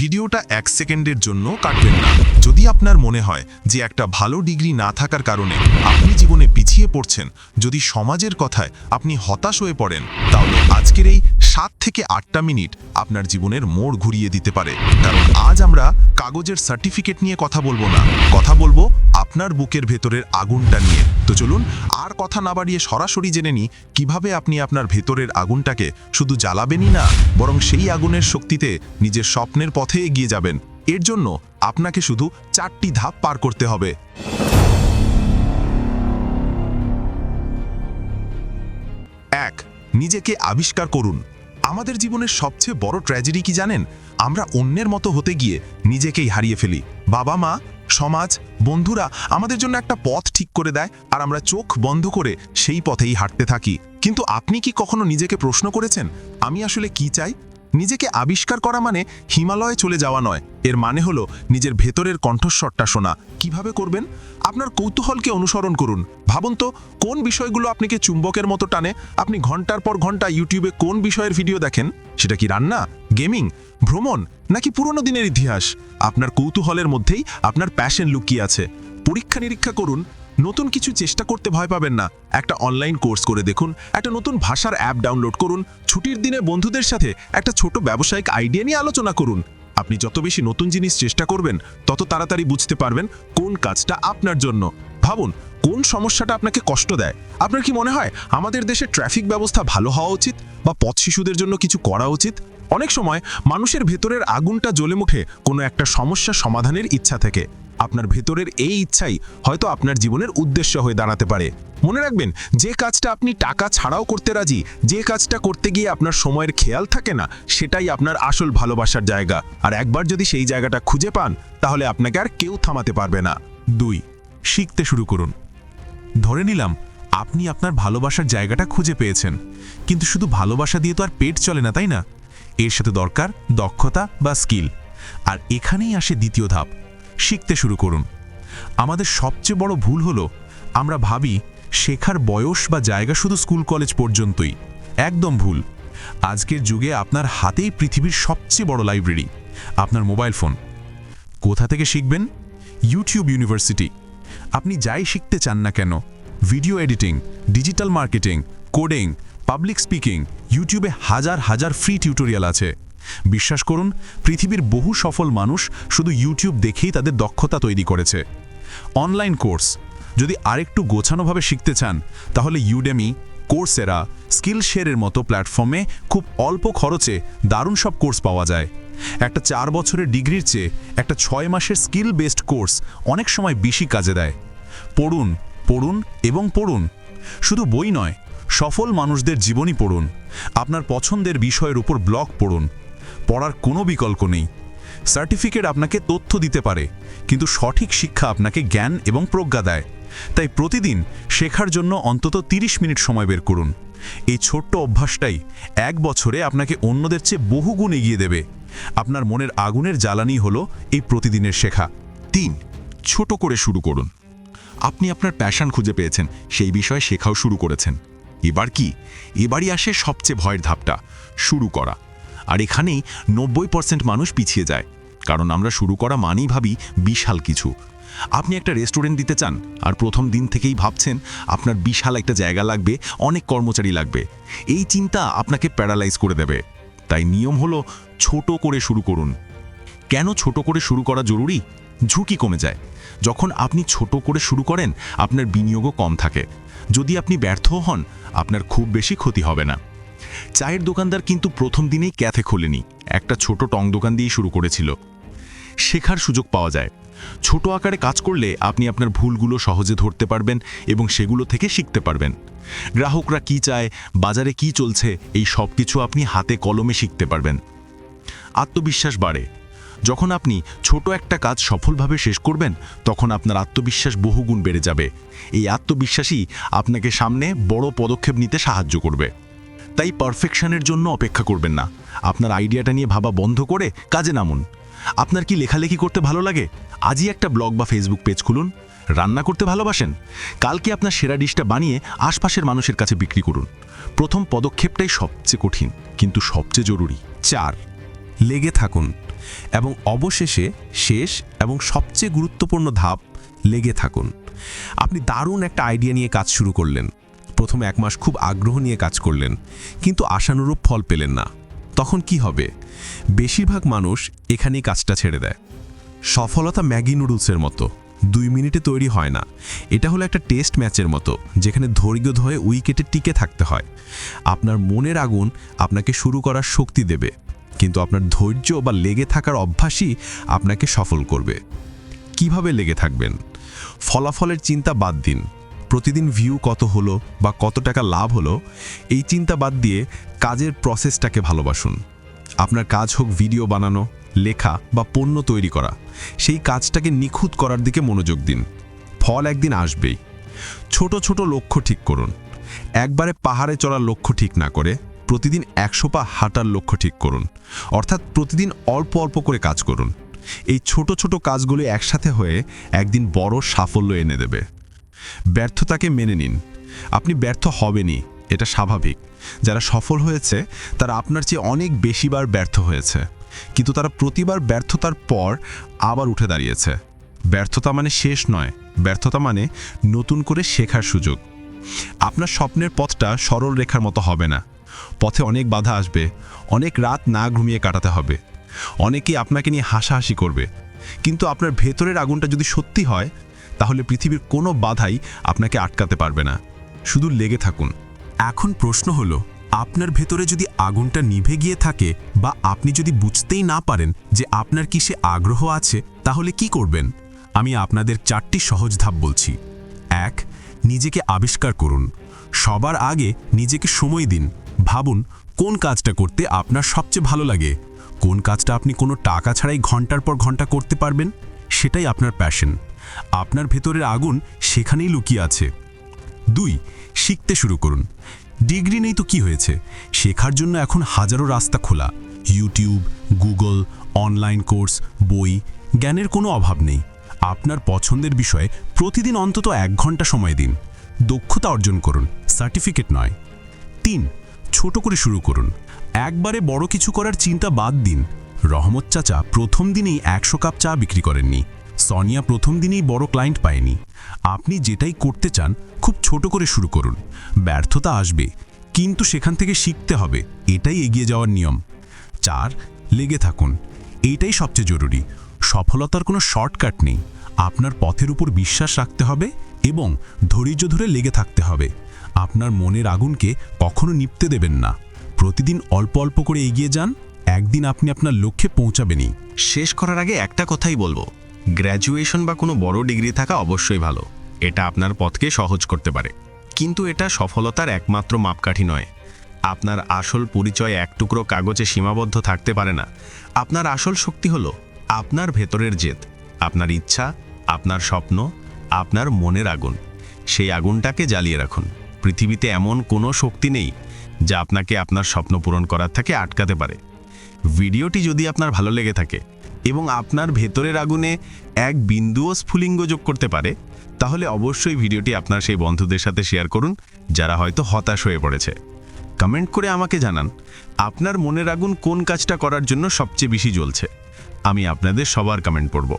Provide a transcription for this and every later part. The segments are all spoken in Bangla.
ভিডিওটা এক সেকেন্ডের জন্য কাটবেন না। যদি আপনার মনে হয় যে একটা ভালো ডিগ্রি না থাকার কারণে আপনি জীবনে পিছিয়ে পড়ছেন, যদি সমাজের কথায় আপনি হতাশ হয়ে পড়েন, তাহলে আজকের এই সাত থেকে আটটা মিনিট আপনার জীবনের মোড় ঘুরিয়ে দিতে পারে। কারণ আজ আমরা কাগজের সার্টিফিকেট নিয়ে কথা বলব না। কথা বলব আপনার বুকের ভেতরের আগুনটা নিয়ে। তো চলুন, আর কথা না বাড়িয়ে সরাসরি জেনে নিই, কীভাবে আপনি আপনার ভেতরের আগুনটাকে শুধু জ্বালাবেনই না, বরং সেই আগুনের শক্তিতে নিজের স্বপ্নের পথে এগিয়ে যাবেন। এর জন্য আপনাকে শুধু চারটি ধাপ পার করতে হবে। এক, নিজেকে আবিষ্কার করুন। আমাদের জীবনের সবচেয়ে বড় ট্র্যাজেডি কি জানেন? আমরা অন্যের মতো হতে গিয়ে নিজেকেই হারিয়ে ফেলি। বাবা মা, সমাজ, বন্ধুরা আমাদের জন্য একটা পথ ঠিক করে দেয় আর আমরা চোখ বন্ধ করে সেই পথেই হাঁটতে থাকি। কিন্তু আপনি কি কখনো নিজেকে প্রশ্ন করেছেন? আমি আসলে কি চাই? নিজেকে আবিষ্কার করা মানে হিমালয়ে চলে যাওয়া নয়। এর মানে হলো নিজের ভেতরের কণ্ঠস্বরটা শোনা। কীভাবে করবেন? আপনার কৌতূহলকে অনুসরণ করুন। ভাবুন তো, কোন বিষয়গুলো আপনাকে চুম্বকের মতো টানে? আপনি ঘণ্টার পর ঘণ্টা ইউটিউবে কোন বিষয়ের ভিডিও দেখেন? সেটা কি রান্না? গেমিং? ভ্রমণ? নাকি পুরনো দিনের ইতিহাস? আপনার কৌতূহলের মধ্যেই আপনার প্যাশন লুকিয়ে আছে। পরীক্ষা নিরীক্ষা করুন নতুন কিছু চেষ্টা করতে ভয় পাবেন না। একটা অনলাইন কোর্স করে দেখুন, একটা নতুন ভাষার অ্যাপ ডাউনলোড করুন, ছুটির দিনে বন্ধুদের সাথে একটা ছোট ব্যবসায়িক আইডিয়া নিয়ে আলোচনা করুন। আপনি যত বেশি নতুন জিনিস চেষ্টা করবেন, তত তাড়াতাড়ি বুঝতে পারবেন কোন কাজটা আপনার জন্য। ভাবুন কোন সমস্যাটা আপনাকে কষ্ট দেয়? আপনার কি মনে হয় আমাদের দেশে ট্রাফিক ব্যবস্থা ভালো হওয়া উচিত বা পথ শিশুদের জন্য কিছু করা উচিত? অনেক সময় মানুষের ভেতরের আগুনটা জ্বলে মুখে কোনো একটা সমস্যা সমাধানের ইচ্ছা থেকে। আপনার ভেতরের এই ইচ্ছাই হয়তো আপনার জীবনের উদ্দেশ্য হয়ে দাঁড়াতে পারে। মনে রাখবেন, যে কাজটা আপনি টাকা ছাড়াও করতে রাজি, যে কাজটা করতে গিয়ে আপনার সময়ের খেয়াল থাকে না, সেটাই আপনার আসল ভালোবাসার জায়গা। আর একবার যদি সেই জায়গাটা খুঁজে পান, তাহলে আপনাকে আর কেউ থামাতে পারবে না। দুই, শিখতে শুরু করুন। ধরে নিলাম, আপনি আপনার ভালোবাসার জায়গাটা খুঁজে পেয়েছেন। কিন্তু শুধু ভালোবাসা দিয়ে তো আর পেট চলে না, তাই না? এর সাথে দরকার দক্ষতা বা স্কিল। আর এখানেই আসে দ্বিতীয় ধাপ, শিখতে শুরু করুন। আমাদের সবচেয়ে বড় ভুল হলো, আমরা ভাবি শেখার বয়স বা জায়গা শুধু স্কুল কলেজ পর্যন্তই। একদম ভুল। আজকের যুগে আপনার হাতেই পৃথিবীর সবচেয়ে বড় লাইব্রেরি, আপনার মোবাইল ফোন। কোথা থেকে শিখবেন? YouTube university. আপনি যাই শিখতে চান না কেন video editing digital marketing coding public speaking ইউটিউবে হাজার হাজার ফ্রি টিউটোরিয়াল আছে। বিশ্বাস করুন, পৃথিবীর বহু সফল মানুষ শুধু ইউটিউব দেখেই তাদের দক্ষতা তৈরি করেছে। অনলাইন কোর্স যদি আরেকটু গোছানোভাবে শিখতে চান, তাহলে ইউডেমি কোর্সেরা স্কিল শেয়ারের মতো প্ল্যাটফর্মে খুব অল্প খরচে দারুণ সব কোর্স পাওয়া যায়। একটা চার বছরের ডিগ্রির চেয়ে একটা ছয় মাসের স্কিল বেসড কোর্স অনেক সময় বেশি কাজে দেয়। পড়ুন পড়ুন এবং পড়ুন। শুধু বই নয়, সফল মানুষদের জীবনী পড়ুন। আপনার পছন্দের বিষয়ের উপর ব্লগ পড়ুন। পড়ার কোনো বিকল্প নেই। সার্টিফিকেট আপনাকে তথ্য দিতে পারে, কিন্তু সঠিক শিক্ষা আপনাকে জ্ঞান এবং প্রজ্ঞা দেয়। তাই প্রতিদিন শেখার জন্য অন্তত 30 মিনিট সময় বের করুন। এই ছোট্ট অভ্যাসটাই এক বছরে আপনাকে অন্যদের চেয়ে বহুগুণ এগিয়ে দেবে। আপনার মনের আগুনের জ্বালানি হলো এই প্রতিদিনের শেখা। তিন, ছোট করে শুরু করুন। আপনি আপনার প্যাশন খুঁজে পেয়েছেন, সেই বিষয়ে শেখাও শুরু করেছেন। এবার কি? এবারই আসে সবচেয়ে ভয়ের ধাপটা, শুরু করা। আর এখানেই নব্বই পার্সেন্ট মানুষ পিছিয়ে যায়। কারণ আমরা শুরু করা মানেই ভাবি বিশাল কিছু। আপনি একটা রেস্টুরেন্ট দিতে চান, আর প্রথম দিন থেকেই ভাবছেন আপনার বিশাল একটা জায়গা লাগবে, অনেক কর্মচারী লাগবে। এই চিন্তা আপনাকে প্যারালাইজ করে দেবে। তাই নিয়ম হলো ছোট করে শুরু করুন। কেন ছোট করে শুরু করা জরুরি? ঝুঁকি কমে যায়। যখন আপনি ছোট করে শুরু করেন, আপনার বিনিয়োগও কম থাকে। যদি আপনি ব্যর্থ হন, আপনার খুব বেশি ক্ষতি হবে না। চায়ের দোকানদার কিন্তু প্রথম দিনেই ক্যাথে খোলেনি। একটা ছোট টং দোকান দিয়েই শুরু করেছিল। শেখার সুযোগ পাওয়া যায়। ছোট আকারে কাজ করলে আপনি আপনার ভুলগুলো সহজে ধরতে পারবেন এবং সেগুলো থেকে শিখতে পারবেন। গ্রাহকরা কি চায়, বাজারে কি চলছে, এই সব কিছু আপনি হাতে কলমে শিখতে পারবেন। আত্মবিশ্বাস বাড়ে। যখন আপনি ছোট একটা কাজ সফলভাবে শেষ করবেন, তখন আপনার আত্মবিশ্বাস বহুগুণ বেড়ে যাবে। এই আত্মবিশ্বাসই আপনাকে সামনে বড় পদক্ষেপ নিতে সাহায্য করবে। তাই পারফেকশনের জন্য অপেক্ষা করবেন না। আপনার আইডিয়াটা নিয়ে ভাবা বন্ধ করে কাজে নামুন। আপনার কি লেখালেখি করতে ভালো লাগে? আজই একটা ব্লগ বা ফেসবুক পেজ খুলুন। রান্না করতে ভালোবাসেন? কালকে আপনার সেরা ডিশটা বানিয়ে আশপাশের মানুষের কাছে বিক্রি করুন। প্রথম পদক্ষেপটাই সবচেয়ে কঠিন, কিন্তু সবচেয়ে জরুরি। চার, লেগে থাকুন। এবং অবশেষে শেষ এবং সবচেয়ে গুরুত্বপূর্ণ ধাপ, লেগে থাকুন। আপনি দারুণ একটা আইডিয়া নিয়ে কাজ শুরু করলেন। প্রথমে এক মাস খুব আগ্রহ নিয়ে কাজ করলেন, কিন্তু আশানুরূপ ফল পেলেন না। তখন কি হবে? বেশিরভাগ মানুষ এখানেই কাজটা ছেড়ে দেয়। সফলতা ম্যাগি নুডলসের মতো। দুই মিনিটে তৈরি হয় না। এটা হলো একটা টেস্ট ম্যাচের মতো, যেখানে ধৈর্য ধরে উইকেটে টিকে থাকতে হয়। আপনার মনের আগুন আপনাকে শুরু করার শক্তি দেবে, কিন্তু আপনার ধৈর্য বা লেগে থাকার অভ্যাসই আপনাকে সফল করবে। কীভাবে লেগে থাকবেন? ফলাফলের চিন্তা বাদ দিন। প্রতিদিন ভিউ কত হলো বা কত টাকা লাভ হলো, এই চিন্তা বাদ দিয়ে কাজের প্রসেসটাকে ভালোবাসুন। আপনার কাজ হোক ভিডিও বানানো, লেখা বা পণ্য তৈরি করা, সেই কাজটাকে নিখুঁত করার দিকে মনোযোগ দিন। ফল একদিন আসবেই। ছোট ছোট লক্ষ্য ঠিক করুন। একবারে পাহাড়ে চড়ার লক্ষ্য ঠিক না করে প্রতিদিন একশো পা হাঁটার লক্ষ্য ঠিক করুন। অর্থাৎ প্রতিদিন অল্প অল্প করে কাজ করুন। এই ছোট ছোট কাজগুলো একসাথে হয়ে একদিন বড় সাফল্য এনে দেবে। ব্যর্থতাকে মেনে নিন। আপনি ব্যর্থ হবেনই। এটা স্বাভাবিক। যারা সফল হয়েছে, তারা আপনার চেয়ে অনেক বেশিবার ব্যর্থ হয়েছে। কিন্তু তারা প্রতিবার ব্যর্থতার পর আবার উঠে দাঁড়িয়েছে। ব্যর্থতা মানে শেষ নয়, ব্যর্থতা মানে নতুন করে শেখার সুযোগ। আপনার স্বপ্নের পথটা সরল রেখার মতো হবে না। পথে অনেক বাধা আসবে, অনেক রাত না ঘুমিয়ে কাটাতে হবে। অনেকেই আপনাকে নিয়ে হাসাহাসি করবে। কিন্তু আপনার ভেতরের আগুনটা যদি সত্যি হয়, তাহলে পৃথিবীর কোনো বাধাই আপনাকে আটকাতে পারবে না। শুধু লেগে থাকুন। এখন প্রশ্ন হলো, আপনার ভেতরে যদি আগুনটা নিভে গিয়ে থাকে বা আপনি যদি বুঝতেই না পারেন যে আপনার কিসে আগ্রহ আছে, তাহলে কি করবেন? আমি আপনাদের চারটি সহজ ধাপ বলছি। এক, নিজেকে আবিষ্কার করুন। সবার আগে নিজেকে সময় দিন। ভাবুন, কোন কাজটা করতে আপনার সবচেয়ে ভালো লাগে? কোন কাজটা আপনি কোনো টাকা ছাড়াই ঘণ্টার পর ঘণ্টা করতে পারবেন? সেটাই আপনার প্যাশন আপনার ভেতরের আগুন সেখানেই লুকিয়ে আছে। দুই শিখতে শুরু করুন। ডিগ্রি নেই তো কি হয়েছে? শেখার জন্য এখন হাজারো রাস্তা খোলা। ইউটিউব, গুগল, অনলাইন কোর্স, বই, জ্ঞানের কোনো অভাব নেই। আপনার পছন্দের বিষয়ে প্রতিদিন অন্তত এক ঘণ্টা সময় দিন। দক্ষতা অর্জন করুন, সার্টিফিকেট নয়। তিন, ছোট করে শুরু করুন। একবারে বড় কিছু করার চিন্তা বাদ দিন। রহমত চাচা প্রথম দিনেই একশো কাপ চা বিক্রি করেননি। সনিয়া প্রথম দিনেই বড় ক্লায়েন্ট পায়নি। আপনি যেটাই করতে চান, খুব ছোট করে শুরু করুন। ব্যর্থতা আসবে, কিন্তু সেখান থেকে শিখতে হবে, এটাই এগিয়ে যাওয়ার নিয়ম। চার, লেগে থাকুন। এইটাই সবচেয়ে জরুরি। সফলতার কোনো শর্টকাট নেই। আপনার পথের উপর বিশ্বাস রাখতে হবে এবং ধৈর্য ধরে লেগে থাকতে হবে। আপনার মনের আগুনকে কখনো নিপতে দেবেন না। প্রতিদিন অল্প অল্প করে এগিয়ে যান, একদিন আপনি আপনার লক্ষ্যে পৌঁছাবেনই। শেষ করার আগে একটা কথাই বলব। গ্র্যাজুয়েশন বা কোনো বড় ডিগ্রি থাকা অবশ্যই ভালো। এটা আপনার পথকে সহজ করতে পারে। কিন্তু এটা সফলতার একমাত্র মাপকাঠি নয়। আপনার আসল পরিচয় এক টুকরো কাগজে সীমাবদ্ধ থাকতে পারে না। আপনার আসল শক্তি হলো আপনার ভেতরের জেদ, আপনার ইচ্ছা, আপনার স্বপ্ন, আপনার মনের আগুন। সেই আগুনটাকে জ্বালিয়ে রাখুন। পৃথিবীতে এমন কোনো শক্তি নেই যা আপনাকে আপনার স্বপ্ন পূরণ করার থেকে আটকাতে পারে। ভিডিওটি যদি আপনার ভালো লেগে থাকে এবং আপনার ভেতরের আগুনে এক বিন্দুও স্ফুলিঙ্গ যোগ করতে পারে, তাহলে অবশ্যই ভিডিওটি আপনার সেই বন্ধুদের সাথে শেয়ার করুন, যারা হয়তো হতাশ হয়ে পড়েছে। কমেন্ট করে আমাকে জানান, আপনার মনের আগুন কোন কাজটা করার জন্য সবচেয়ে বেশি জ্বলছে? আমি আপনাদের সবার কমেন্ট পড়ব।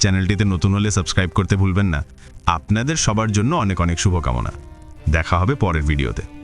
চ্যানেলটিতে নতুন হলে সাবস্ক্রাইব করতে ভুলবেন না। আপনাদের সবার জন্য অনেক অনেক শুভকামনা। দেখা হবে পরের ভিডিওতে।